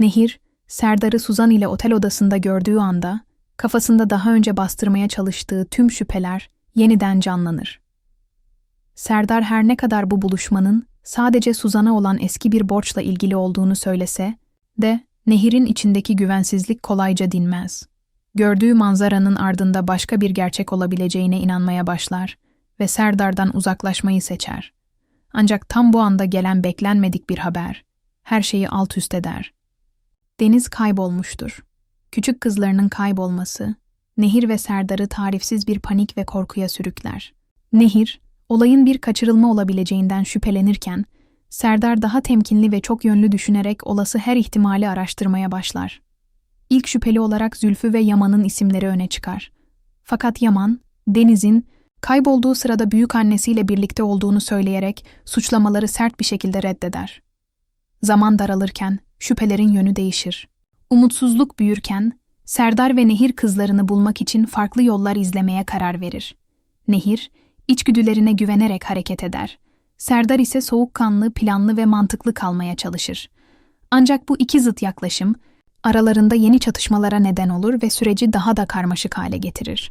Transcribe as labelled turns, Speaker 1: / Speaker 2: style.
Speaker 1: Nehir, Serdar'ı Suzan ile otel odasında gördüğü anda, kafasında daha önce bastırmaya çalıştığı tüm şüpheler yeniden canlanır. Serdar her ne kadar bu buluşmanın sadece Suzan'a olan eski bir borçla ilgili olduğunu söylese de Nehir'in içindeki güvensizlik kolayca dinmez. Gördüğü manzaranın ardında başka bir gerçek olabileceğine inanmaya başlar ve Serdar'dan uzaklaşmayı seçer. Ancak tam bu anda gelen beklenmedik bir haber her şeyi alt üst eder. Deniz kaybolmuştur. Küçük kızlarının kaybolması, Nehir ve Serdar'ı tarifsiz bir panik ve korkuya sürükler. Nehir, olayın bir kaçırılma olabileceğinden şüphelenirken, Serdar daha temkinli ve çok yönlü düşünerek olası her ihtimali araştırmaya başlar. İlk şüpheli olarak Zülfü ve Yaman'ın isimleri öne çıkar. Fakat Yaman, Deniz'in kaybolduğu sırada büyük annesiyle birlikte olduğunu söyleyerek suçlamaları sert bir şekilde reddeder. Zaman daralırken şüphelerin yönü değişir. Umutsuzluk büyürken Serdar ve Nehir kızlarını bulmak için farklı yollar izlemeye karar verir. Nehir, içgüdülerine güvenerek hareket eder. Serdar ise soğukkanlı, planlı ve mantıklı kalmaya çalışır. Ancak bu iki zıt yaklaşım aralarında yeni çatışmalara neden olur ve süreci daha da karmaşık hale getirir.